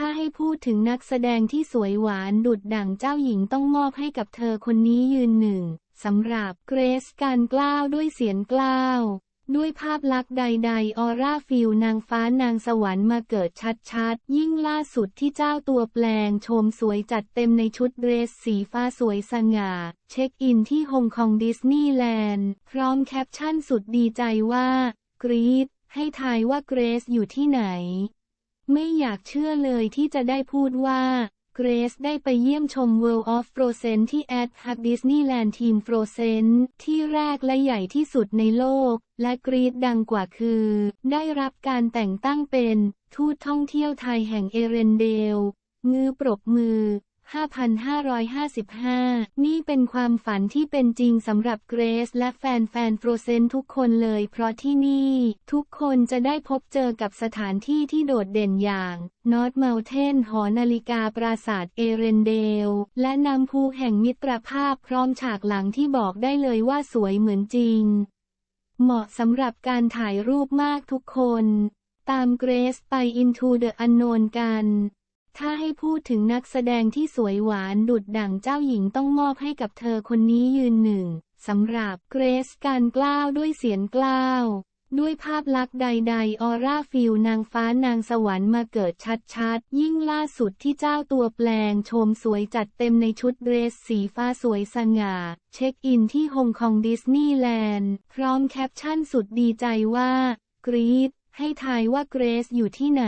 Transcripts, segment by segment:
ถ้าให้พูดถึงนักแสดงที่สวยหวานดุดดั่งเจ้าหญิงต้องมอบให้กับเธอคนนี้ยืนหนึ่งสำหรับเกรซการกล้าวด้วยเสียงกล้าว ด้วยภาพลักษณ์ใด ๆ ออร่าฟิลนางฟ้านางสวรรค์มาเกิดชัดๆ ยิ่งล่าสุดที่เจ้าตัวแปลงโฉมสวยจัดเต็มในชุดเดรสสีฟ้าสวยสง่า เช็คอินที่ฮงคองดิสนีย์แลนด์พร้อมแคปชั่นสุดดีใจว่า กรีดให้ทายว่าเกรซอยู่ที่ไหน ไม่อยากเชื่อเลยที่จะได้พูดว่า เกรซได้ไปเยี่ยมชม World of Frozen ที่แอดฮักดิสนีย์แลนด์ทีม Frozen ที่แรกและใหญ่ที่สุดในโลก และกรีดดังกว่าคือ ได้รับการแต่งตั้งเป็น ทูตท่องเที่ยวไทยแห่งเอเรนเดลงือปรบมือ 5,555 นี่เป็นความฝันที่เป็นจริงสำหรับเกรซและแฟนแฟนโฟรเซนทุกคนเลยเพราะที่นี่ ทุกคนจะได้พบเจอกับสถานที่ที่โดดเด่นอย่างนอตเมลเทนหอนาฬิกาปราสาทเอเรนเดล และน้ำภูแห่งมิตรภาพพร้อมฉากหลังที่บอกได้เลยว่าสวยเหมือนจริง เหมาะสำหรับการถ่ายรูปมากทุกคน ตามเกรซไป Into the Unknown กัน ถ้าให้พูดถึงนักแสดงที่สวยหวานดุดดั่งเจ้าหญิงต้องมอบให้กับเธอคนนี้ยืนหนึ่งสำหรับเกรซการกล้าวด้วยเสียงกล้าว ด้วยภาพลักษณ์ใดๆ ออร่าฟิลนางฟ้านางสวรรค์มาเกิดชัดๆ ยิ่งล่าสุดที่เจ้าตัวแปลงโฉมสวยจัดเต็มในชุดเดรสสีฟ้าสวยสง่า เช็คอินที่ฮงคองดิสนีย์แลนด์พร้อมแคปชั่นสุดดีใจว่า กรีดให้ทายว่าเกรซอยู่ที่ไหน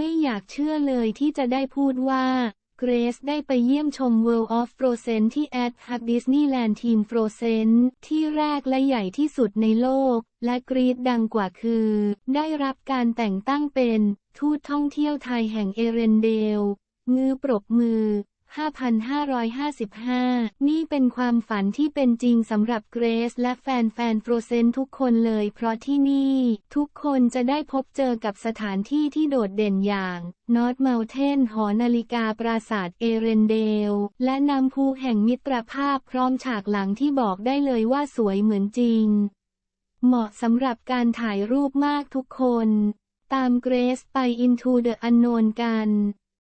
ไม่อยากเชื่อเลยที่จะได้พูดว่า เกรซได้ไปเยี่ยมชม World of Frozen ที่แอดฮักดิสนีย์แลนด์ทีม Frozen ที่แรกและใหญ่ที่สุดในโลก และกรีดดังกว่าคือ ได้รับการแต่งตั้งเป็น ทูตท่องเที่ยวไทยแห่งเอเรนเดลงือปรบมือ 5,555 นี่เป็นความฝันที่เป็นจริงสำหรับเกรซและแฟนแฟนโฟรเซนทุกคนเลย เพราะที่นี่ ทุกคนจะได้พบเจอกับสถานที่ที่โดดเด่นอย่างนอตเมลเทนหอนาฬิกาปราสาทเอเรนเดล และน้ำภูแห่งมิตรภาพพร้อมฉากหลังที่บอกได้เลยว่าสวยเหมือนจริง เหมาะสำหรับการถ่ายรูปมากทุกคน ตามเกรซไป Into the Unknown กัน